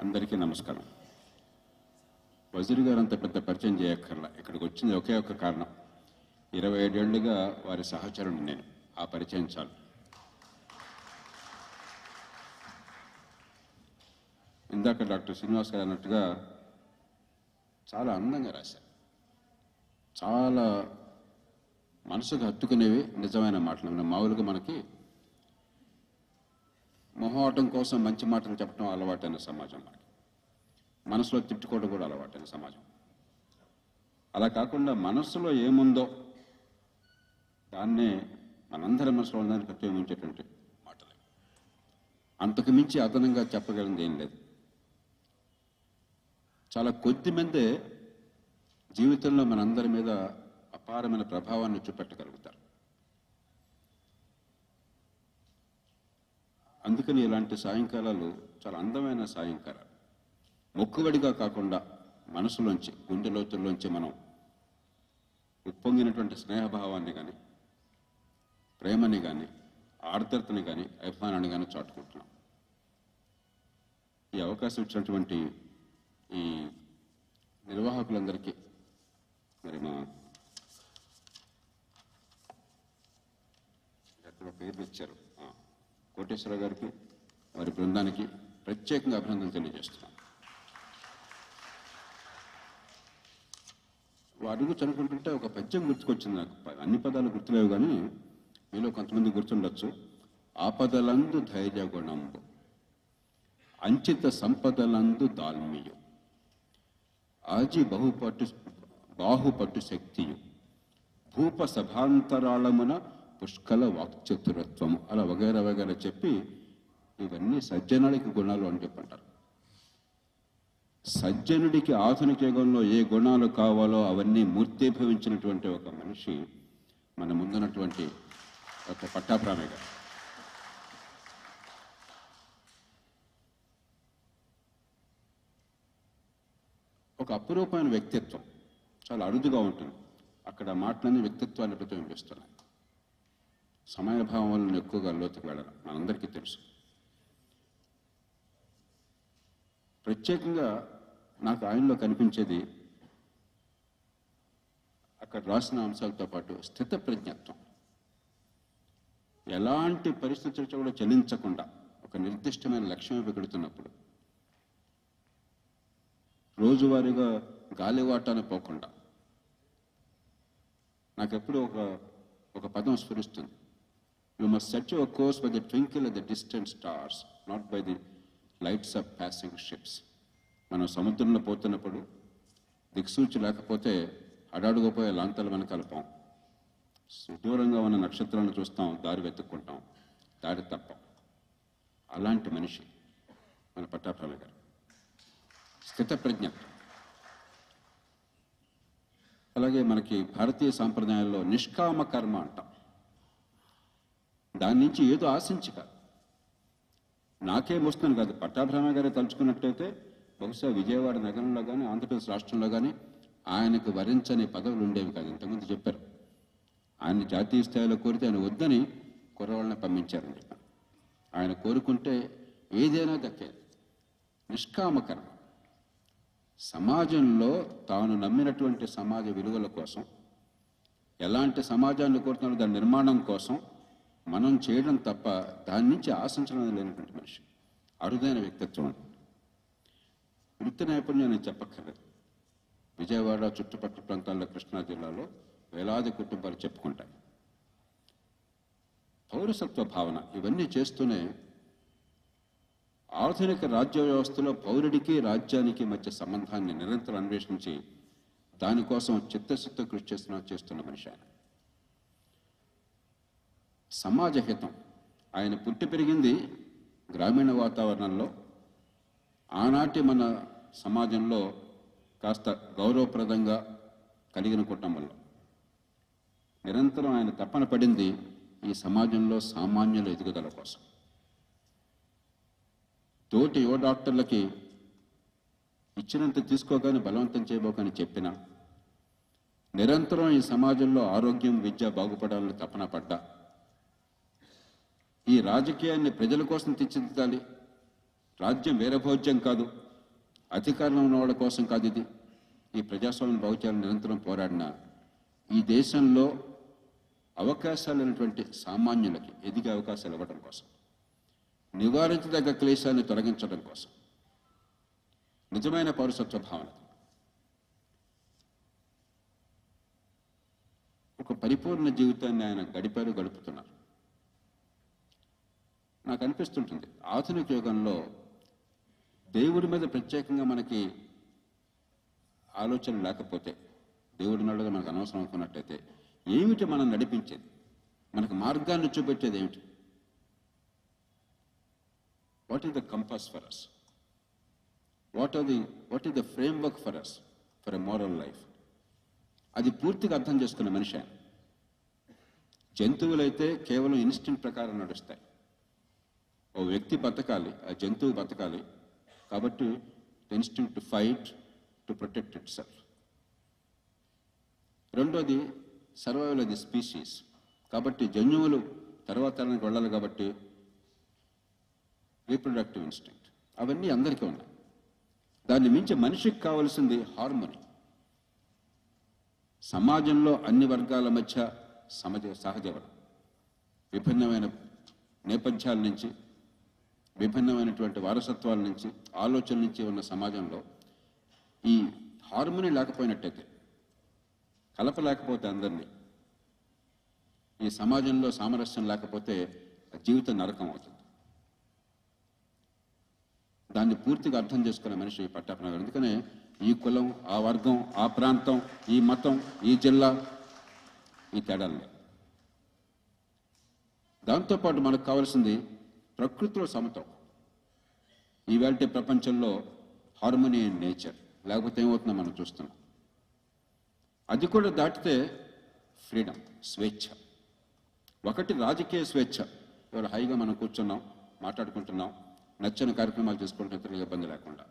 అందరికీ నమస్కారం. వజీర్ గారు అంత పెద్ద పరిచయం చేయక్కర్లా. ఇక్కడికి వచ్చింది ఒకే ఒక కారణం. ఇరవై ఏడేళ్ళుగా వారి సహచరుడు నేను. ఆ పరిచయం చాలు. ఇందాక డాక్టర్ శ్రీనివాస్ గారు అన్నట్టుగా చాలా అందంగా రాశారు. చాలా మనసుకు హత్తుకునేవి నిజమైన మాటలు. మామూలుగా మనకి మొహమాటం కోసం మంచి మాటలు చెప్పడం అలవాటైన సమాజం మనకి. మనసులో తిట్టుకోవడం కూడా అలవాటైన సమాజం. అలా కాకుండా మనసులో ఏముందో దాన్నే మనందరి మనసులో ఉందని ప్రత్యేకించేటువంటి మాటలు. అంతకు మించి అదనంగా చెప్పగలిగింది ఏం లేదు. చాలా కొద్ది మందే జీవితంలో మనందరి మీద అపారమైన ప్రభావాన్ని చూపెట్టగలుగుతారు. అందుకని ఇలాంటి సాయంకాలాలు చాలా అందమైన సాయంకాలాలు. మొక్కుబడిగా కాకుండా మనసులోంచి గుండె లోతుల్లోంచి మనం ఉప్పొంగినటువంటి స్నేహభావాన్ని కానీ ప్రేమని కానీ ఆర్ద్రతని కానీ అభిమానాన్ని కానీ చాటుకుంటున్నాం. ఈ అవకాశం ఇచ్చినటువంటి ఈ నిర్వాహకులందరికీ మరి మా పేర్లు ఇచ్చారు. కోటేశ్వర గారికి వారి బృందానికి ప్రత్యేకంగా అభినందనలు తెలియజేస్తున్నాం వారి చదువుకుంటుంటే ఒక పద్యం గుర్తుకొచ్చింది నాకు. అన్ని పదాలు గుర్తులేవు కానీ మీలో కొంతమంది గుర్తుండొచ్చు. ఆపదలందు ధైర్య గుణంబు అంచిత సంపదలందు దాల్మియు ఆజి బహుపట్టు బాహుపట్టు శక్తియు భూప సభాంతరాళమున పుష్కల వాక్చతురత్వము. అలా వగైరా వగైరా చెప్పి ఇవన్నీ సజ్జనుడికి గుణాలు అని చెప్పంటారు. సజ్జనుడికి ఆధునిక యుగంలో ఏ గుణాలు కావాలో అవన్నీ మూర్తీభవించినటువంటి ఒక మనిషి మన ముందున్నటువంటి ఒక పట్టాప్రామే గారు. ఒక అపురూపమైన వ్యక్తిత్వం. చాలా అరుదుగా ఉంటుంది. అక్కడ మాటలన్నీ వ్యక్తిత్వాన్ని ప్రతిబింబిస్తున్నాయి. సమయభావం వల్ల నేను ఎక్కువగా లోతుకు వెళ్ళను మనందరికీ తెలుసు. ప్రత్యేకంగా నాకు ఆయనలో కనిపించేది అక్కడ రాసిన అంశాలతో పాటు స్థిత ప్రజ్ఞత్వం ఎలాంటి పరిస్థితులు కూడా చలించకుండా ఒక నిర్దిష్టమైన లక్ష్యం పెడుతున్నప్పుడు రోజువారీగా గాలివాటాన పోకుండా నాకెప్పుడు ఒక ఒక పదం స్ఫురిస్తుంది. You must set your course by the twinkle of the distant stars not by the lights of passing ships మనం సముద్రంలో పోతున్నప్పుడు దిక్సూచి లేకపోతే అడాడుగుపోయే లాంతలు వెనకాల పోం. సుదూరంగా ఉన్న నక్షత్రాలను చూస్తాం దారి వెతుక్కుంటాం దారి తప్పం. అలాంటి మనిషి మన పట్టాభాల గారు. స్థితప్రజ్ఞ. అలాగే మనకి భారతీయ సాంప్రదాయాల్లో నిష్కామ కర్మ అంటాం. దాని నుంచి ఏదో ఆశించక. నాకేం వస్తుంది కాదు. పట్టాభ్రమ గారే తలుచుకున్నట్టయితే బహుశా విజయవాడ నగరంలో కానీ ఆంధ్రప్రదేశ్ రాష్ట్రంలో కానీ ఆయనకు వరించని పదవులు ఉండేవి కాదు. ఇంతకుముందు చెప్పారు. ఆయన జాతీయ స్థాయిలో కోరితే ఆయన వద్దని కుర్రవాళ్ళని పంపించారని ఆయన కోరుకుంటే ఏదైనా దక్కేది. నిష్కామకరం. సమాజంలో తాను నమ్మినటువంటి సమాజ విలువల కోసం ఎలాంటి సమాజాన్ని కోరుతున్నారో దాని నిర్మాణం కోసం మనం చేయడం తప్ప దాని నుంచి ఆశించడం లేనటువంటి మనిషి. అరుదైన వ్యక్తిత్వం వృత్తి నైపుణ్యం నేను చెప్పక్కర్లేదు. విజయవాడ చుట్టుపక్కల ప్రాంతాల్లో కృష్ణా జిల్లాలో వేలాది కుటుంబాలు చెప్పుకుంటాయి. పౌరసత్వ భావన ఇవన్నీ చేస్తూనే ఆధునిక రాజ్య వ్యవస్థలో పౌరుడికి రాజ్యానికి మధ్య సంబంధాన్ని నిరంతరం అన్వేషించి దానికోసం చిత్తశుద్ధ కృషి చేస్తున్న చేస్తున్న మనిషి ఆయన. సమాజ హితం. ఆయన పుట్టి పెరిగింది గ్రామీణ వాతావరణంలో. ఆనాటి మన సమాజంలో కాస్త గౌరవప్రదంగా కలిగిన కుటుంబంలో నిరంతరం ఆయన తప్పన పడింది ఈ సమాజంలో సామాన్యుల ఎదుగుదల కోసం. తోటి యువ డాక్టర్లకి ఇచ్చినంత తీసుకోగానే బలవంతం చేయబోకని చెప్పిన నిరంతరం ఈ సమాజంలో ఆరోగ్యం విద్య బాగుపడాలని తపన పడ్డా ఈ రాజకీయాన్ని ప్రజల కోసం తీర్చిదిద్దాలి. రాజ్యం వీరభోజ్యం కాదు. అధికారంలో ఉన్న వాళ్ళ కోసం కాదు ఇది. ఈ ప్రజాస్వామ్య బాగుచారం నిరంతరం పోరాడిన ఈ దేశంలో అవకాశాలు ఉన్నటువంటి సామాన్యులకి ఎదిగే అవకాశాలు ఇవ్వడం కోసం నివారించదగ్గ క్లేశాన్ని తొలగించడం కోసం. నిజమైన పౌరసత్వ భావన ఒక పరిపూర్ణ జీవితాన్ని ఆయన గడిపారు గడుపుతున్నారు. నాకు అనిపిస్తుంటుంది. ఆధునిక యుగంలో దేవుడి మీద ప్రత్యేకంగా మనకి ఆలోచన లేకపోతే దేవుడి నడుగా మనకు అనవసరం అనుకున్నట్టయితే ఏమిటి మనం నడిపించేది? మనకు మార్గాన్ని చూపెట్టేది ఏమిటి? What is the compass for us what are the what is the framework for us for a moral life అది పూర్తిగా అర్థం చేసుకున్న మనిషి జంతువులైతే కేవలం ఇన్స్టెంట్ ప్రకారం నడుస్తాయి. ఓ వ్యక్తి బతకాలి ఆ జంతువు బతకాలి. కాబట్టి instinct to fight to protect itself రెండోది సర్వైవల్ అది స్పీషీస్ కాబట్టి జన్యువులు తర్వాత తరానికి వెళ్ళాలి కాబట్టి రీప్రొడక్టివ్ ఇన్స్టింక్ట్ అవన్నీ అందరికీ ఉన్నాయి. దాన్ని మించి మనిషికి కావాల్సింది హార్మోని సమాజంలో అన్ని వర్గాల మధ్య సమజ సహజీవనం విభిన్నమైన నేపథ్యాల నుంచి విభిన్నమైనటువంటి వారసత్వాల నుంచి ఆలోచన నుంచి ఉన్న సమాజంలో ఈ హార్మోని లేకపోయినట్టయితే కలప లేకపోతే అందరినీ ఈ సమాజంలో సామరస్యం లేకపోతే జీవితం నరకం అవుతుంది. దాన్ని పూర్తిగా అర్థం చేసుకునే మనిషి పట్టాపన గారు ఈ కులం ఆ వర్గం ఆ ప్రాంతం ఈ మతం ఈ జిల్లా ఈ తేడాలు దాంతోపాటు మనకు కావాల్సింది ప్రకృతిలో సమతం. ఇవాళ ప్రపంచంలో హార్మోనీ అండ్ నేచర్ లేకపోతే ఏమవుతుందో మనం చూస్తున్నాం. అది కూడా దాటితే ఫ్రీడమ్ స్వేచ్ఛ. ఒకటి రాజకీయ స్వేచ్ఛ. ఇవాళ హైగా మనం కూర్చున్నాం మాట్లాడుకుంటున్నాం నచ్చని కార్యక్రమాలు చేసుకుంటున్న ఇతరులకు ఇబ్బంది లేకుండా.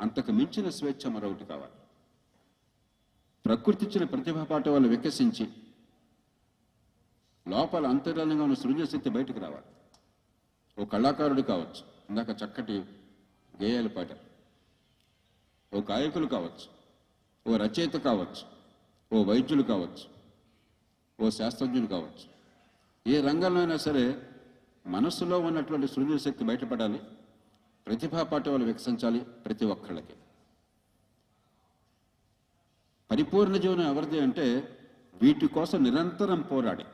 అంతకు మించిన స్వేచ్ఛ మరొకటి కావాలి. ప్రకృతి ఇచ్చిన ప్రతిభా పాట వాళ్ళు వికసించి లోపల అంతర్జాలంగా ఉన్న సృజనశక్తి బయటకు రావాలి. ఓ కళాకారుడు కావచ్చు ఇందాక చక్కటి గేయాలు పాట ఓ గాయకులు కావచ్చు ఓ రచయిత కావచ్చు ఓ వైద్యులు కావచ్చు ఓ శాస్త్రజ్ఞులు కావచ్చు. ఏ రంగంలో అయినా సరే మనస్సులో ఉన్నటువంటి సృజన శక్తి బయటపడాలి ప్రతిభా పాఠవాలు వికసించాలి ప్రతి ఒక్కళ్ళకి. పరిపూర్ణ జీవనం ఎవరిది అంటే వీటి కోసం నిరంతరం పోరాడే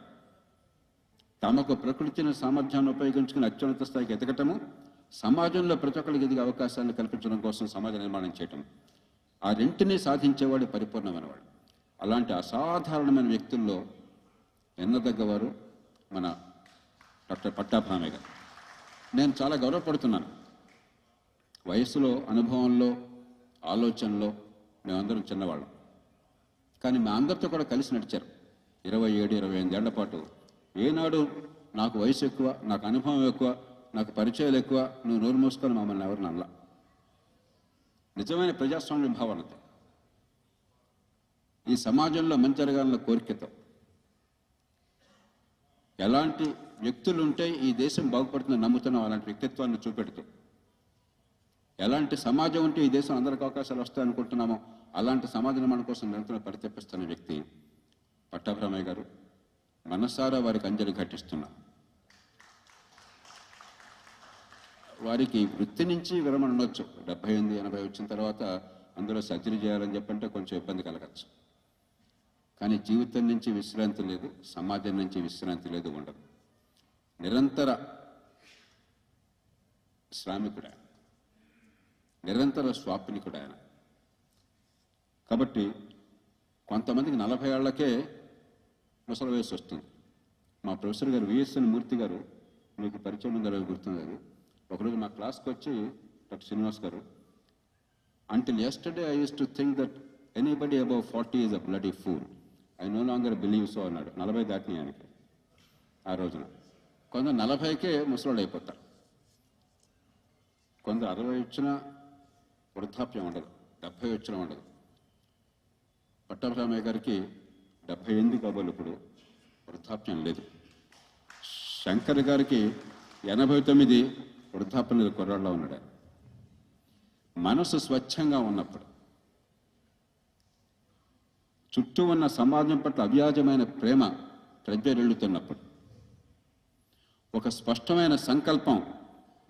తమకు ప్రకృతిని సామర్థ్యాన్ని ఉపయోగించుకుని అత్యున్నత స్థాయికి ఎదగటము సమాజంలో ప్రతి ఒక్కరికి ఎదిగే అవకాశాలను కల్పించడం కోసం సమాజ నిర్మాణం చేయటం. ఆ రెంటిని సాధించేవాడు పరిపూర్ణమైనవాడు. అలాంటి అసాధారణమైన వ్యక్తుల్లో ఎన్నదగ్గవారు మన డాక్టర్ పట్టాభామి గారు. నేను చాలా గౌరవపడుతున్నాను. వయసులో అనుభవంలో ఆలోచనలో మేమందరం చిన్నవాళ్ళం. కానీ మా అందరితో కూడా కలిసి నడిచారు. ఇరవై ఏడు ఇరవై ఎనిమిదేళ్ళ పాటు ఏనాడు నాకు వయసు ఎక్కువ నాకు అనుభవం ఎక్కువ నాకు పరిచయాలు ఎక్కువ నువ్వు నోరు మూసుకొని మమ్మల్ని ఎవరిని అనలా. నిజమైన ప్రజాస్వామ్య భావనతో ఈ సమాజంలో మంచి జరగాలన్న కోరికతో ఎలాంటి వ్యక్తులు ఉంటే ఈ దేశం బాగుపడుతుందని నమ్ముతున్నాం అలాంటి వ్యక్తిత్వాన్ని చూపెడుతూ ఎలాంటి సమాజం ఉంటే ఈ దేశం అందరికి అవకాశాలు వస్తాయి అనుకుంటున్నామో అలాంటి సమాజ నిర్మాణం కోసం నిరంతరం పరితపిస్తున్న వ్యక్తి పట్టాభ్రమయ్య గారు. మనసారా వారికి అంజలి ఘటిస్తున్నా. వారికి వృత్తి నుంచి విరమణ ఉండొచ్చు. డెబ్బై ఎనిమిది ఎనభై వచ్చిన తర్వాత అందులో సర్జరీ చేయాలని చెప్పంటే కొంచెం ఇబ్బంది కలగచ్చు. కానీ జీవితం నుంచి విశ్రాంతి లేదు సమాజం నుంచి విశ్రాంతి లేదు ఉండదు. నిరంతర శ్రామికుడు ఆయన. నిరంతర స్వాప్నికుడు ఆయన. కాబట్టి కొంతమందికి నలభై ఏళ్ళకే ముసలి వయసు వస్తుంది మా ప్రొఫెసర్ గారు విఎస్ఎన్ మూర్తి గారు మీకు పరిచయం ఉందో గుర్తుంది అది ఒకరోజు మా క్లాస్కి వచ్చి doctor Srinivas garu until yesterday I used to think that anybody above forty is a bloody fool I no longer believe so అన్నాడు. నలభై దాటినాయి ఆయనకి ఆ రోజున. కొందరు నలభైకే ముసలాడు అయిపోతారు. కొందరు అరవై వచ్చినా వృద్ధాప్యం ఉండదు. డెబ్భై వచ్చినా ఉండదు. పట్టాభిరామయ్య గారికి డెబ్బై ఎనిమిది కాబోలు ఇప్పుడు వృద్ధాప్యం లేదు. శంకర్ గారికి ఎనభై తొమ్మిది వృద్ధాప్యం లేదు కుర్రాళ్ళలో ఉన్నాడు. మనసు స్వచ్ఛంగా ఉన్నప్పుడు చుట్టూ ఉన్న సమాజం పట్ల అవ్యాజమైన ప్రేమ ప్రజ్వరెళ్ళుతున్నప్పుడు ఒక స్పష్టమైన సంకల్పం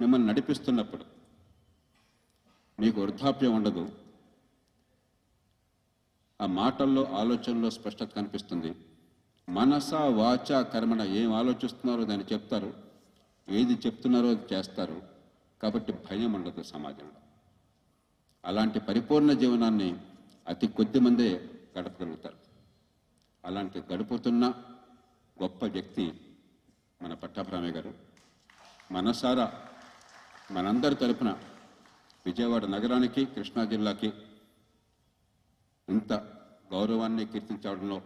మిమ్మల్ని నడిపిస్తున్నప్పుడు మీకు వృద్ధాప్యం ఉండదు. ఆ మాటల్లో ఆలోచనలో స్పష్టత కనిపిస్తుంది. మనస వాచ కర్మణ ఏం ఆలోచిస్తున్నారో దాన్ని చెప్తారు. ఏది చెప్తున్నారో అది చేస్తారు. కాబట్టి భయం ఉండదు సమాజంలో. అలాంటి పరిపూర్ణ జీవనాన్ని అతి కొద్ది మందే గడపగలుగుతారు. అలాంటి గడుపుతున్న గొప్ప వ్యక్తి మన పట్టాభిరామయ్య గారు. మనసారా మనందరి తరపున విజయవాడ నగరానికి కృష్ణా జిల్లాకి ఇంత గౌరవాన్ని కీర్తించడంలో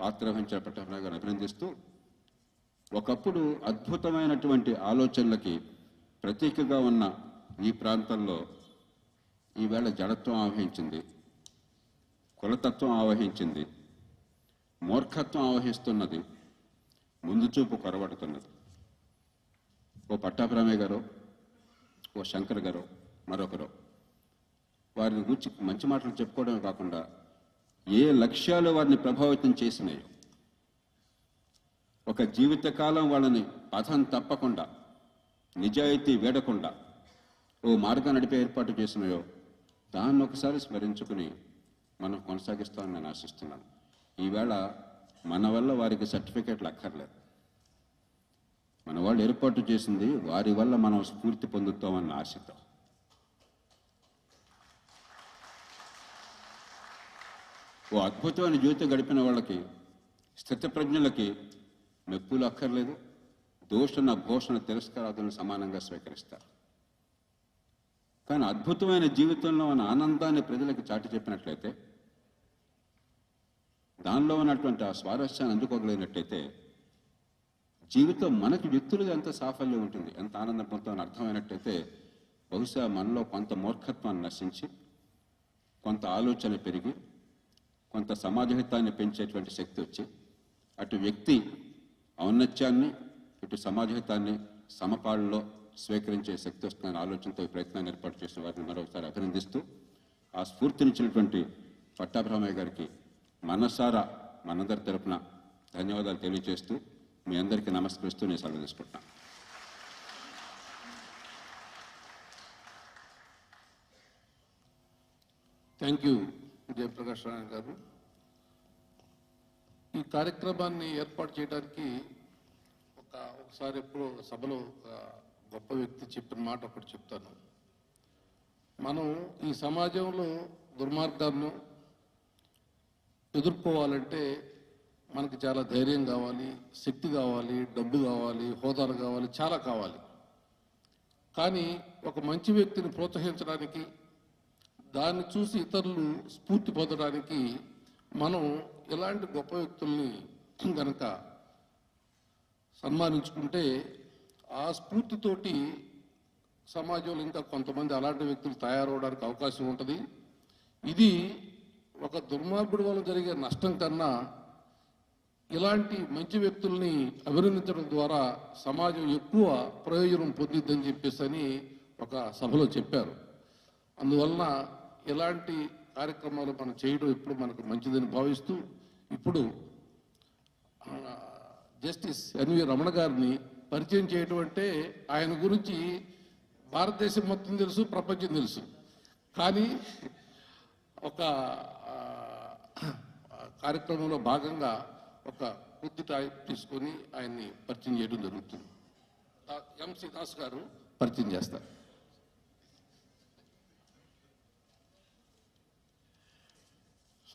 పాత్ర వహించిన పట్టాభిరామయ్య గారు అభినందిస్తూ ఒకప్పుడు అద్భుతమైనటువంటి ఆలోచనలకి ప్రతీకగా ఉన్న ఈ ప్రాంతంలో ఈవేళ జడత్వం ఆవహించింది కులతత్వం ఆవహించింది మూర్ఖత్వం ఆవహిస్తున్నది ముందు చూపు కొరబడుతున్నది. ఓ పట్టాభిరామయ్య గారు ఓ శంకర్ గారు మరొకరు వారిని గురించి మంచి మాటలు చెప్పుకోవడమే కాకుండా ఏ లక్ష్యాలు వారిని ప్రభావితం చేసినాయో. ఒక జీవితకాలం వాళ్ళని పథం తప్పకుండా నిజాయితీ వేడకుండా ఓ మార్గం నడిపే ఏర్పాటు చేసినాయో దాన్ని ఒకసారి స్మరించుకుని మనం కొనసాగిస్తామని నేను ఆశిస్తున్నాను. ఈవేళ మన వల్ల వారికి సర్టిఫికేట్లు అక్కర్లేదు. మన వాళ్ళు ఏర్పాటు చేసింది వారి వల్ల మనం స్ఫూర్తి పొందుతామన్న ఆశతో ఓ అద్భుతమైన జీవితం గడిపిన వాళ్ళకి స్థితప్రజ్ఞులకి మెప్పులు అక్కర్లేదు. దోషణ భోషణ తిరస్కారాదులను సమానంగా స్వీకరిస్తారు. కానీ అద్భుతమైన జీవితంలో ఉన్న ఆనందాన్ని ప్రజలకు చాటి చెప్పినట్లయితే దానిలో ఉన్నటువంటి ఆ స్వారస్యాన్ని అందుకోగలిగినట్టయితే జీవితం మనకి వ్యక్తులుగా ఎంత సాఫల్యం ఉంటుంది ఎంత ఆనందం పొందుతామని అర్థమైనట్టయితే బహుశా మనలో కొంత మూర్ఖత్వాన్ని నశించి కొంత ఆలోచన పెరిగి కొంత సమాజహితాన్ని పెంచేటువంటి శక్తి వచ్చి అటు వ్యక్తి ఔన్నత్యాన్ని ఇటు సమాజహితాన్ని సమపాళ్ళలో స్వీకరించే శక్తి వస్తుందనే ఆలోచనతో ఈ ప్రయత్నాన్ని ఏర్పాటు చేసిన వారిని మరొకసారి అభినందిస్తూ ఆ స్ఫూర్తినిచ్చినటువంటి పట్టాభిరామయ్య గారికి మనసారా మనందరి తరపున ధన్యవాదాలు తెలియజేస్తూ మీ అందరికీ నమస్కరిస్తూ నేను సెలవు తీసుకుంటున్నాను థ్యాంక్ యూ జయప్రకాష్ నారాయణ గారు. ఈ కార్యక్రమాన్ని ఏర్పాటు చేయడానికి ఒక ఒకసారి ఎప్పుడు సభలో ఒక గొప్ప వ్యక్తి చెప్పిన మాట ఒకటి చెప్తాను. మనం ఈ సమాజంలో దుర్మార్గాలను ఎదుర్కోవాలంటే మనకి చాలా ధైర్యం కావాలి శక్తి కావాలి డబ్బు కావాలి హోదాలు కావాలి చాలా కావాలి. కానీ ఒక మంచి వ్యక్తిని ప్రోత్సహించడానికి దాన్ని చూసి ఇతరులు స్ఫూర్తి పొందడానికి మనం ఇలాంటి గొప్ప వ్యక్తుల్ని కనుక సన్మానించుకుంటే ఆ స్ఫూర్తితోటి సమాజంలో ఇంకా కొంతమంది అలాంటి వ్యక్తులు తయారవడానికి అవకాశం ఉంటుంది. ఇది ఒక దుర్మార్గుడి వల్ల జరిగే నష్టం కన్నా ఇలాంటి మంచి వ్యక్తుల్ని అభినందించడం ద్వారా సమాజం ఎక్కువ ప్రయోజనం పొందిద్దని చెప్పేసి అని ఒక సభలో చెప్పారు. అందువలన ఇలాంటి కార్యక్రమాలు మనం చేయడం ఇప్పుడు మనకు మంచిదని భావిస్తూ ఇప్పుడు జస్టిస్ ఎన్వి రమణ గారిని పరిచయం చేయడం అంటే ఆయన గురించి భారతదేశం మొత్తం తెలుసు ప్రపంచం తెలుసు. కానీ ఒక కార్యక్రమంలో భాగంగా ఒక కొద్ది టైం తీసుకొని ఆయన్ని పరిచయం చేయడం జరుగుతుంది. ఎంసీ దాస్ గారు పరిచయం చేస్తారు.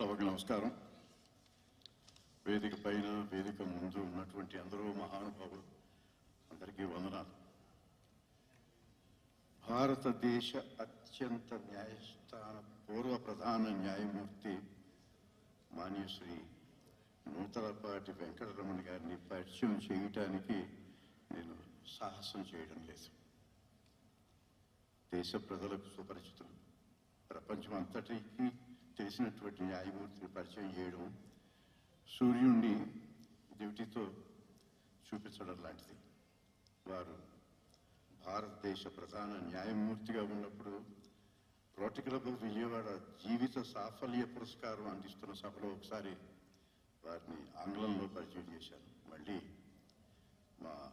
సభకు నమస్కారం. వేదిక పైన వేదిక ముందు ఉన్నటువంటి అందరూ మహానుభావులు అందరికీ వందనాలు. భారతదేశ అత్యంత న్యాయస్థాన పూర్వ ప్రధాన న్యాయమూర్తి మాన్యశ్రీ నూతలపాటి వెంకటరమణ గారిని పరిచయం చేయటానికి నేను సాహసం చేయడం లేదు. దేశ ప్రజలకు సుపరిచితులు. ప్రపంచం అంతటికీ తెలిసినటువంటి న్యాయమూర్తిని పరిచయం చేయడం సూర్యుడిని డ్యూటీతో చూపించడం లాంటిది. వారు భారతదేశ ప్రధాన న్యాయమూర్తిగా ఉన్నప్పుడు రోటరీ క్లబ్ విజయవాడ జీవిత సాఫల్య పురస్కారం అందిస్తున్న సభలో ఒకసారి వారిని ఆంగ్లంలో పరిచయం చేశాను. మళ్ళీ మా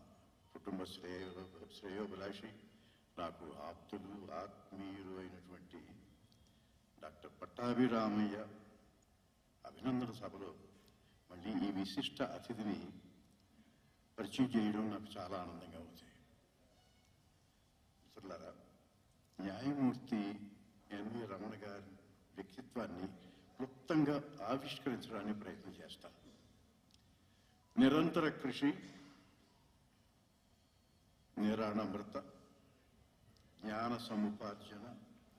కుటుంబ శ్రేయో శ్రేయోభిలాషి నాకు ఆప్తులు ఆత్మీయులు అయినటువంటి డాక్టర్ పట్టాభిరామయ్య అభినందన సభలో మళ్ళీ ఈ విశిష్ట అతిథిని పరిచయం చేయడం నాకు చాలా ఆనందంగా ఉంది. మిత్రులారా న్యాయమూర్తి ఎన్వి రమణ గారి వ్యక్తిత్వాన్ని క్లుప్తంగా ఆవిష్కరించడానికి ప్రయత్నం చేస్తాను నిరంతర కృషి నిరాణమృత జ్ఞాన సముపార్జన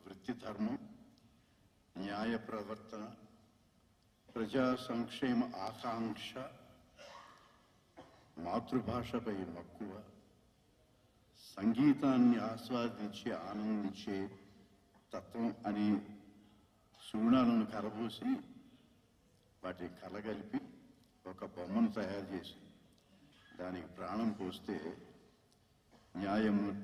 వృత్తి ధర్మం న్యాయ ప్రవర్తన ప్రజా సంక్షేమ ఆకాంక్ష మాతృభాషపై మక్కువ సంగీతాన్ని ఆస్వాదించి ఆనందించే తత్వం అని సుగుణాలను కలబోసి వాటిని కలగలిపి ఒక బొమ్మను తయారు చేసి దానికి ప్రాణం పోస్తే న్యాయమూర్తి